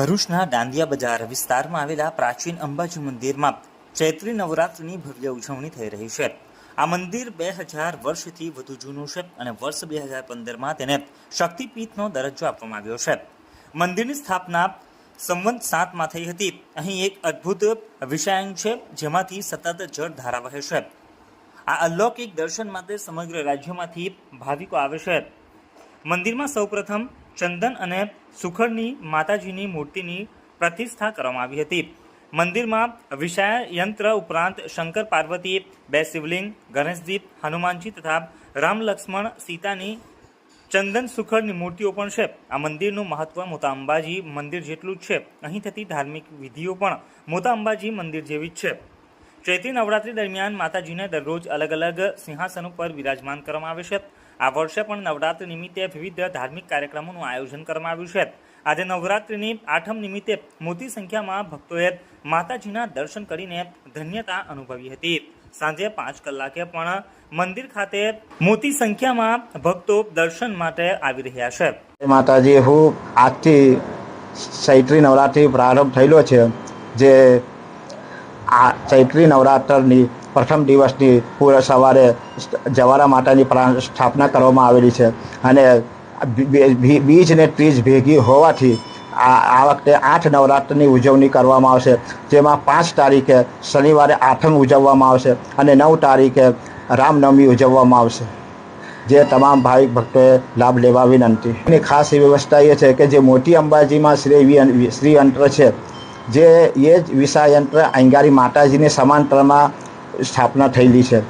ભરૂચના દાંડિયા બજાર વિસ્તારમાં આવેલા પ્રાચીન અંબાજી મંદિરમાં ચૈત્રી નવરાત્રિની ભવ્ય ઉજવણી થઈ રહી છે. આ મંદિર બે હજાર વર્ષથી વધુ જૂનું છે અને વર્ષ બે હજાર પંદરમાં તેને શક્તિપીઠનો દરજ્જો આપવામાં આવ્યો છે. મંદિરની સ્થાપના સંવંત સાતમાં થઈ હતી. અહીં એક અદ્ભુત વિષયાંગ છે જેમાંથી સતત જળ ધારા વહે છે. આ અલૌકિક દર્શન માટે સમગ્ર રાજ્યમાંથી ભાવિકો આવે છે. મંદિરમાં સૌપ્રથમ ચંદન અને સુખડની માતાજીની મૂર્તિની પ્રતિષ્ઠા કરવામાં આવી હતી. મંદિરમાં વિષાય યંત્ર ઉપરાંત શંકર પાર્વતી, બે શિવલિંગ, ગણેશદીપ, હનુમાનજી તથા રામ લક્ષ્મણ, સીતાની, ચંદન સુખડની મૂર્તિઓ પણ છે. આ મંદિરનું મહત્વ મોટા અંબાજી મંદિર જેટલું જ છે. અહીં થતી ધાર્મિક વિધિઓ પણ મોટા અંબાજી મંદિર જેવી જ છે. ચૈત્રી નવરાત્રી દરમિયાન માતાજીને દરરોજ અલગ અલગ સિંહાસન ઉપર વિરાજમાન કરવામાં આવે છે. આ વર્ષે પણ નવરાત્રિ નિમિત્તે વિવિધ ધાર્મિક કાર્યક્રમોનું આયોજન કરવામાં આવ્યું છે. આજે નવરાત્રિની આઠમ નિમિત્તે મોટી સંખ્યામાં ભક્તોએ માતાજીના દર્શન કરીને ધન્યતા અનુભવી હતી. સાંજે પાંચ કલાકે પણ મંદિર ખાતે મોટી સંખ્યામાં ભક્તો દર્શન માટે આવી રહ્યા છે. માતાજી, હું આજથી ચૈત્રી નવરાત્રિ પ્રારંભ થયેલો છે, જે આ ચૈત્રી નવરાત્રની પ્રથમ દિવસની પૂરા સવારે જવારા માતાની પ્રાણ સ્થાપના કરવામાં આવેલી છે. અને બીજ ને ત્રીજ ભેગી હોવાથી આ વખતે આઠ નવરાત્રની ઉજવણી કરવામાં આવશે. જેમાં પાંચ તારીખે શનિવારે આઠમ ઉજવવામાં આવશે અને નવ તારીખે રામનવમી ઉજવવામાં આવશે. જે તમામ ભાવિક ભક્તોએ લાભ લેવા વિનંતી. એની ખાસ વ્યવસ્થા એ છે કે જે મોટી અંબાજીમાં શ્રી શ્રીયંત્ર શ્રી યંત્ર છે, જે એ જ વિષાયંત્ર અંગારી માતાજીની સમાંતરમાં સ્થાપના થયેલી છે.